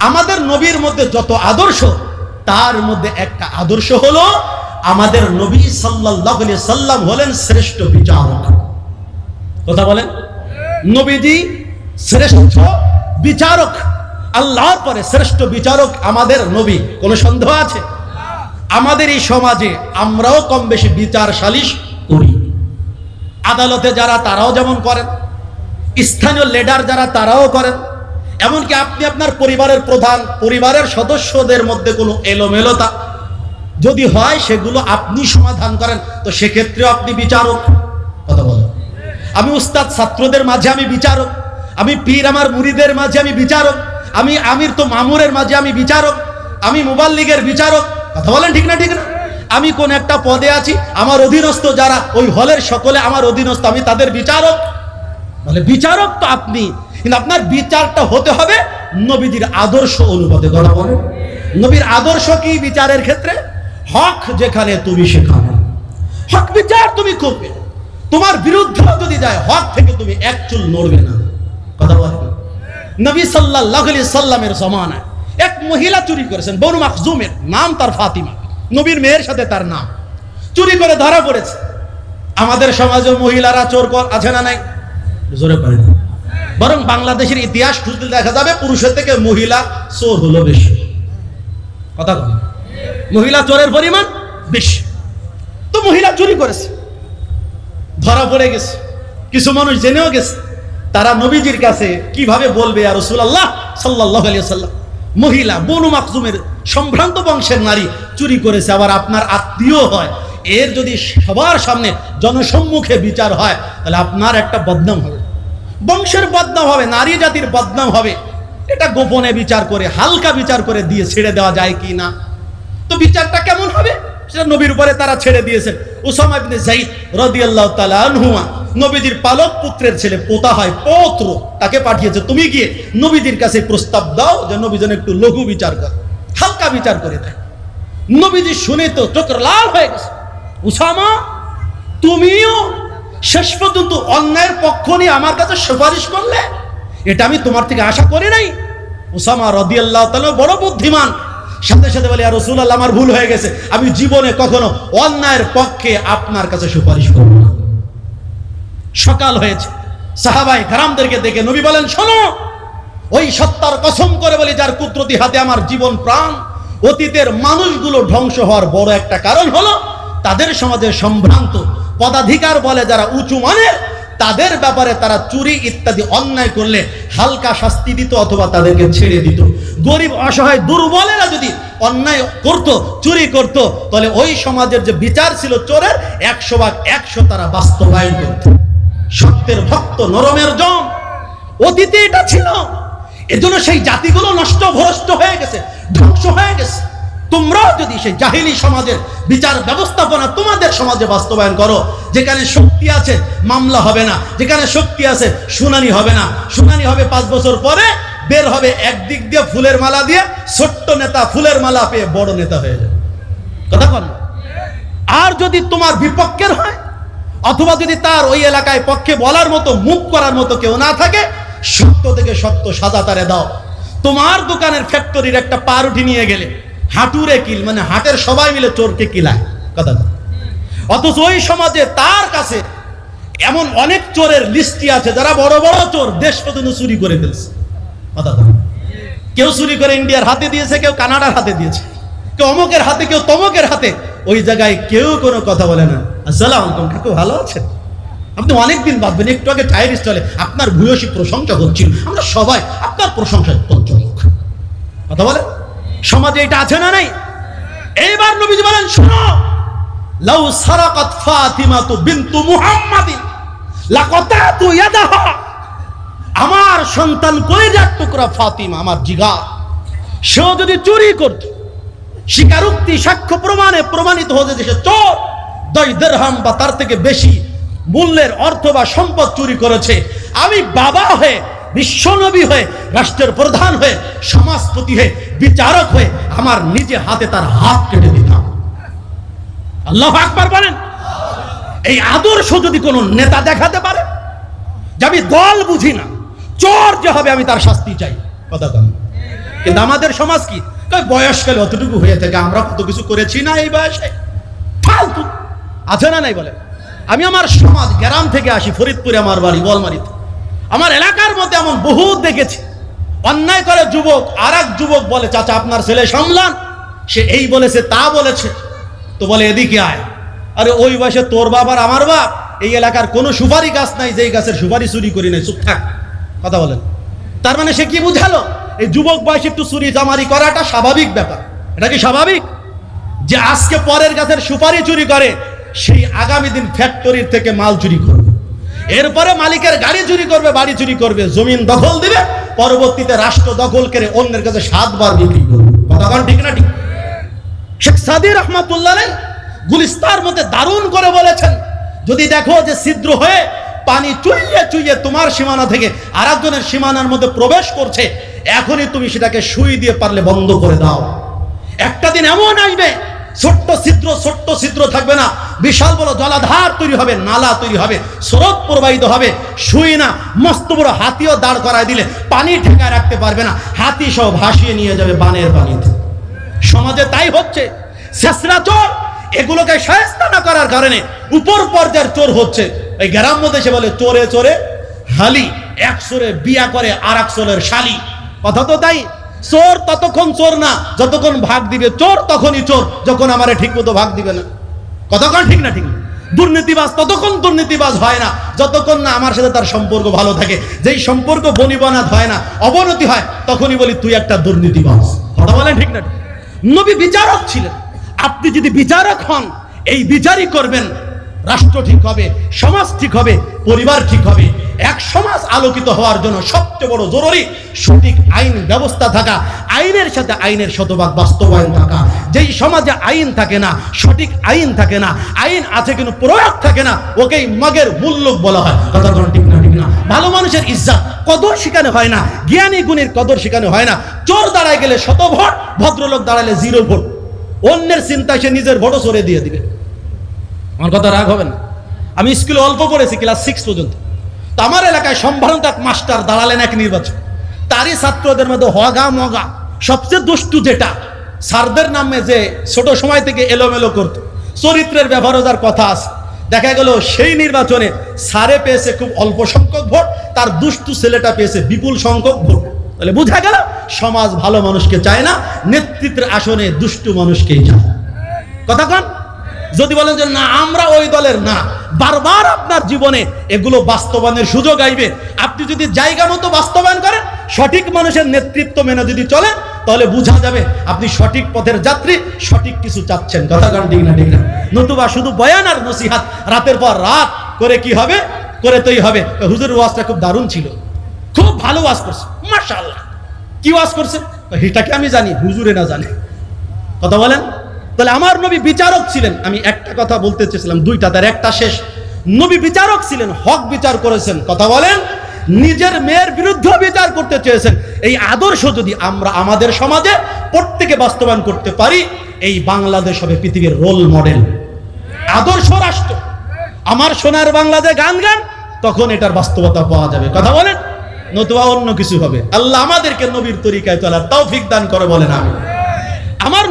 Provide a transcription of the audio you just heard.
আমাদের নবীর মধ্যে যত আদর্শ, তার মধ্যে একটা আদর্শ হলো, আমাদের নবী আলাইহি সাল্লাম হলেন শ্রেষ্ঠ বিচারক। কথা বলেন? নবীজি শ্রেষ্ঠ বিচারক। আল্লাহর পরে শ্রেষ্ঠ বিচারক আমাদের নবী। কোনো সন্দেহ আছে? আমাদের এই সমাজে আমরাও কম বেশি বিচার সালিশ করি। আদালতে যারা তারাও যেমন করেন, স্থানীয় লিডার যারা তারাও করেন এমনকি আপনি আপনার পরিবারের প্রধান, পরিবারের সদস্যদের মধ্যে কোনো এলোমেলোতা যদি হয়, সেগুলো আপনি সমাধান করেন, তো সেক্ষেত্রেও আপনি বিচারক। কথা বলেন। আমি উস্তাদ ছাত্রদের মাঝে আমি বিচারক। আমি পীর আমার মুড়িদের মাঝে আমি বিচারক। আমি আমির তো মামুরের মাঝে আমি বিচারক। আমি মোবাইল লীগের বিচারক। কথা বলেন ঠিক না ঠিক না? আমি কোন একটা পদে আছি, আমার অধীনস্থ যারা, ওই হলের সকলে আমার অধীনস্থ, আমি তাদের বিচারক। বলে, বিচারক তো আপনি। কিন্তু আপনার বিচারটা হতে হবে নবীজির আদর্শ অনুপাতে, কথা বলে নবীর আদর্শ কি বিচারের ক্ষেত্রে? হক যেখানে তুমি সেখানে। হক বিচার তুমি করবে। তোমার বিরুদ্ধে যদি যায়, হক থেকে তুমি এক চুল নড়বে না। কথা বলে নবী সাল্লাল্লাহু আলাইহি সাল্লামের জমানায় এক মহিলা চুরি করেছেন, বনু মাখজুমের নাম তার ফাতিমা। নবীর মেয়ের সাথে তার নাম। চুরি করে ধরা পড়েছে। আমাদের সমাজে মহিলারা চোর কর আছে না নাই? জোরে পারে না বরং বাংলাদেশের ইতিহাস খুঁজলে দেখা যাবে পুরুষের থেকে মহিলা চোর হলো বেশি। কথা বল মহিলা চোরের পরিমাণ বেশি। তো মহিলা চুরি করেছে। ধরা পড়ে গেছে। কিছু মানুষ জেনেও গেছে। তারা নবীজির কাছে কীভাবে বলবে আর রসুল্লাহ সাল্লাহ সাল্লাম মহিলা বনু মাকজুমের সম্ভ্রান্ত বংশের নারী চুরি করেছে, আবার আপনার আত্মীয় হয়। এর যদি সবার সামনে জনসম্মুখে বিচার হয়, তাহলে আপনার একটা বদনাম হবে। বংশের বদনাম হবে, নারী জাতির বদনাম হবে। এটা গোপনে বিচার করে, হালকা বিচার করে দিয়ে ছেড়ে দেওয়া যায় কি না? তো বিচারটা কেমন হবে? সেটা নবীর উপরে তারা ছেড়ে দিয়েছেন। উসামা ইবনে যায়েদ রাদিয়াল্লাহু তাআলা আনহুমা নবীজির পালক পুত্রের ছেলে পোতা হয়, পৌত্র তাকে পাঠিয়েছে। তুমি গিয়ে নবীজির কাছে প্রস্তাব দাও যে নবী যেন একটু লঘু বিচার করে, হালকা বিচার করে দেয়। নবীজি শুনে তো চোখ লাল হয়ে গেছে। উসামা, তুমিও শেষ পর্যন্ত অন্যায়ের পক্ষ নিয়ে আমার কাছে সুপারিশ করলে, এটা আমি তোমার থেকে আশা করি নাই। উসামা রদিয়াল্লাহ তাআলা বড় বুদ্ধিমান। সাথে সাথে বলে আর রসুল আল্লাহ আমার ভুল হয়ে গেছে। আমি জীবনে কখনো অন্যায়ের পক্ষে আপনার কাছে সুপারিশ করব না। সকাল হয়েছে। সাহাবাই কারামদেরকে দেখে নবী বলেন, শোনো, ওই সত্তার কসম করে বলি, যার কুদরতি হাতে আমার জীবন প্রাণ, অতীতের মানুষগুলো ধ্বংস হওয়ার বড় একটা কারণ হলো, তাদের সমাজে সম্ভ্রান্ত পদাধিকার বলে যারা উঁচু মানের, তাদের ব্যাপারে তারা চুরি ইত্যাদি অন্যায় করলে হালকা শাস্তি দিত অথবা তাদেরকে ছেড়ে দিত। গরিব, অসহায়, দুর্বলেরা যদি অন্যায় করত, চুরি করত, তাহলে ওই সমাজের যে বিচার ছিল চোরের, একশো ভাগ একশো তারা বাস্তবায়ন করত। সত্যের ভক্ত, নরমের জম। অতীতে এটা ছিল। এজন্য সেই জাতিগুলো নষ্ট ভ্রষ্ট হয়ে গেছে, ধ্বংস হয়ে গেছে। তোমরাও যদি সেই জাহিলি সমাজের বিচার ব্যবস্থাপনা তোমাদের সমাজে বাস্তবায়ন করো, যেখানে শক্তি আছে, মামলা হবে না। যেখানে শক্তি আছে, শুনানি হবে না। শুনানি হবে পাঁচ বছর পরে, বের হবে একদিক দিয়ে ফুলের মালা দিয়ে, ছোট্ট নেতা ফুলের মালা পেয়ে বড় নেতা হয়ে যাবে। কথা বল আর যদি তোমার বিপক্ষের হয়, অথবা যদি তার ওই এলাকায় পক্ষে বলার মতো, মুখ করার মতো কেউ না থাকে, সত্য থেকে সত্য সাজা তারে দাও। তোমার দোকানের ফ্যাক্টরির একটা পারুটি নিয়ে গেলে হাঁটুরে কিল মানে হাটের সবাই মিলে চোরকে কিলায়। কথা। অথচ ওই সমাজে তার কাছে এমন অনেক চোরের লিস্টি আছে, যারা বড় বড় চোর দেশ পর্যন্ত চুরি করে ফেলছে। কথা। কেউ চুরি করে ইন্ডিয়ার হাতে দিয়েছে, কেউ কানাডার হাতে দিয়েছে। কেউ অমুকের হাতে, কেউ তমকের হাতে। ওই জায়গায় কেউ কোনো কথা বলে না। আসসালাম আলাইকুম, কাকু ভালো আছেন? আপনি অনেকদিন ভাববেন একটু আগে টায়ার স্টলে আপনার ভূয়সী প্রশংসা হচ্ছিল। আমরা সবাই আপনার প্রশংসায় পঞ্চমুখ কথা বলে সমাজে এটা আছে না নাই? এইবার নবীজি বলেন, শোনো। লাউ সারাকাত ফাতিমাতু বিনতু মুহাম্মাদিন। লাকাতাতু ইয়াদাহা। আমার সন্তান কই কলেজার টুকরা ফাতিমা, আমার জিগার। সেও যদি চুরি করত, স্বীকারোক্তি, সাক্ষ্য প্রমাণে প্রমাণিত হতে যে সে চোর, দশ দেড়হাম বা তার থেকে বেশি মূল্যের অর্থ বা সম্পদ চুরি করেছে। আমি বাবা হয়ে, বিশ্বনবী হয়ে, রাষ্ট্রের প্রধান হয়ে, সমাজপতি হয়ে বিচারক হয়ে আমার নিজে হাতে তার হাত কেটে দিতাম। আল্লাহ আকবার বলেন। এই আদর্শ যদি কোনো নেতা দেখাতে পারে, যে আমি দল বুঝি না, চোর যে হবে আমি তার শাস্তি চাই। কথা কম কিন্তু আমাদের সমাজ কি? বয়সকালে অতটুকু হয়ে থাকে, আমরা কত কিছু করেছি না এই বয়সে? ফালতু। আছে না নাই বলে? আমি আমার সমাজ, গ্রাম থেকে আসি, ফরিদপুরে আমার বাড়ি বলমারিতে আমার এলাকার মধ্যে এমন বহুত দেখেছি। অন্যায় করে যুবক আর যুবক বলে, চাচা, আপনার ছেলে সামলান। সে এই বলেছে, তা বলেছে। তো বলে, এদিকে আয়। আরে, ওই বয়সে তোর বাবার আমার বাপ, এই এলাকার কোনো সুপারি গাছ নাই, যেই গাছের সুপারি চুরি করি নাই। চুপ থাক, কথা বলেন। তার মানে সে কি বুঝালো? এই যুবক বয়সে একটু চুরি জামারি করাটা স্বাভাবিক ব্যাপার। এটা কি স্বাভাবিক? যে আজকে পরের গাছের সুপারি চুরি করে, সেই আগামী দিন ফ্যাক্টরির থেকে মাল চুরি করবে। এরপরে মালিকের গাড়ি চুরি করবে, বাড়ি চুরি করবে, জমিন দখল দিবে, পরবর্তীতে রাষ্ট্র দখল করে অন্যের কাছে সাতবার বিক্রি করবে। কথা ঠিক না ঠিক? শেখ সাদি রহমাতুল্লাহ গুলিস্তার মধ্যে দারুণ করে বলেছেন, যদি দেখো যে ছিদ্র হয়ে পানি চুইয়ে চুইয়ে তোমার সীমানা থেকে আরেকজনের সীমানার মধ্যে প্রবেশ করছে, এখনই তুমি সেটাকে সুই দিয়ে পারলে বন্ধ করে দাও। একটা দিন এমন আসবে ছোট্ট ছিদ্র ছোট্ট ছিদ্র থাকবে না। বিশাল বড় জলাধার তৈরি হবে, নালা তৈরি হবে, স্রোত প্রবাহিত হবে। শুই না, মস্ত বড় হাতিও দাঁড় করায় দিলে পানি ঠেকায় রাখতে পারবে না। হাতি সহ ভাসিয়ে নিয়ে যাবে বানের পানিতে সমাজে তাই হচ্ছে। শেষরা চোর, এগুলোকে সায়স্তা না করার কারণে উপর পর্যায়ের চোর হচ্ছে। এই গ্রাম্য দেশে বলে চোরে চোরে হালি, এক চোরে বিয়া করে আর এক চোরের শালি। কথা তো তাই। চোর ততক্ষণ চোর না। যতক্ষণ ভাগ দিবে চোর, তখনই চোর। যখন আমারে ঠিক মতো ভাগ দিবে না। কতক্ষণ ঠিক না ঠিক না? দুর্নীতিবাজ, ততক্ষণ দুর্নীতিবাজ হয় না। যতক্ষণ না আমার সাথে তার সম্পর্ক ভালো থাকে। যেই সম্পর্ক বনিবনাত হয় না, অবনতি হয়, তখনই বলি, তুই একটা দুর্নীতিবাজ। কথা বলেন ঠিক না? নবী বিচারক ছিলেন। আপনি যদি বিচারক হন, এই বিচারই করবেন। রাষ্ট্র ঠিক হবে, সমাজ ঠিক হবে, পরিবার ঠিক হবে। এক সমাজ আলোকিত হওয়ার জন্য সবচেয়ে বড় জরুরি সঠিক আইন ব্যবস্থা থাকা, আইনের সাথে আইনের শতভাগ বাস্তবায়ন থাকা। যেই সমাজে আইন থাকে না, সঠিক আইন থাকে না, আইন আছে কিন্তু প্রয়োগ থাকে না, ওকেই মগের মূল্যক বলা হয়। কথা ঠিক না ঠিক না। ভালো মানুষের ইজ্জত কদর শিখানো হয় না, জ্ঞানী গুণের কদর শিখানো হয় না। চোর দাঁড়ায় গেলে শত ভোট, ভদ্রলোক দাঁড়ালে জিরো ভোট। অন্যের চিন্তায় সে নিজের ভোটও সরে দিয়ে দিবে। আমার কথা রাগ হবে না। আমি স্কুলে অল্প পড়েছি, ক্লাস সিক্স পর্যন্ত। আমার এলাকায় সম্ভারণ এক মাস্টার দাঁড়ালেন এক নির্বাচন। তারই ছাত্রদের মধ্যে হগা মগা। সবচেয়ে দুষ্টু যেটা, স্যারদের নামে যে ছোট সময় থেকে এলোমেলো করত। চরিত্রের ব্যবহারও যার কথা আছে। দেখা গেল সেই নির্বাচনে সারে পেয়েছে খুব অল্প সংখ্যক ভোট, তার দুষ্টু ছেলেটা পেয়েছে বিপুল সংখ্যক ভোট। তাহলে বোঝা গেল, সমাজ ভালো মানুষকে চায় না, নেতৃত্বের আসনে দুষ্টু মানুষকেই চায়। কথা কন? যদি বলেন যে না, আমরা ওই দলের না বারবার আপনার জীবনে এগুলো বাস্তবায়নের সুযোগ আইবে। আপনি যদি জায়গা মতো বাস্তবায়ন করেন, সঠিক মানুষের নেতৃত্ব মেনে যদি চলেন, তাহলে বোঝা যাবে আপনি সঠিক পথের যাত্রী, সঠিক কিছু চাচ্ছেন। কথা কারণ ঠিক না ঠিক না। নতুবা শুধু বয়ান আর নসিহাত, রাতের পর রাত করে কি হবে? করে তোই হবে। হুজুর ওয়াজটা খুব দারুণ ছিল। খুব ভালো ওয়াজ করছে। মাশাআল্লাহ। কি ওয়াজ করছে? এটাকে আমি জানি? হুজুরে না জানে। কথা বলেন। তাহলে আমার নবী বিচারক ছিলেন। আমি একটা কথা বলতে চেয়েছিলাম, দুইটা তার, একটা শেষ। নবী বিচারক ছিলেন, হক বিচার করেছেন, কথা বলেন। নিজের মেয়ের বিরুদ্ধে বিচার করতে চেয়েছেন। এই আদর্শ যদি আমরা আমাদের সমাজে প্রত্যেকে বাস্তবায়ন করতে পারি, এই বাংলাদেশ হবে পৃথিবীর রোল মডেল আদর্শ রাষ্ট্র। আমার সোনার বাংলাদেশ গান গান, তখন এটার বাস্তবতা পাওয়া যাবে। কথা বলেন, নতুবা অন্য কিছু হবে। আল্লাহ আমাদেরকে নবীর তরিকায় চলার তৌফিক দান করে বলেন আমি আমার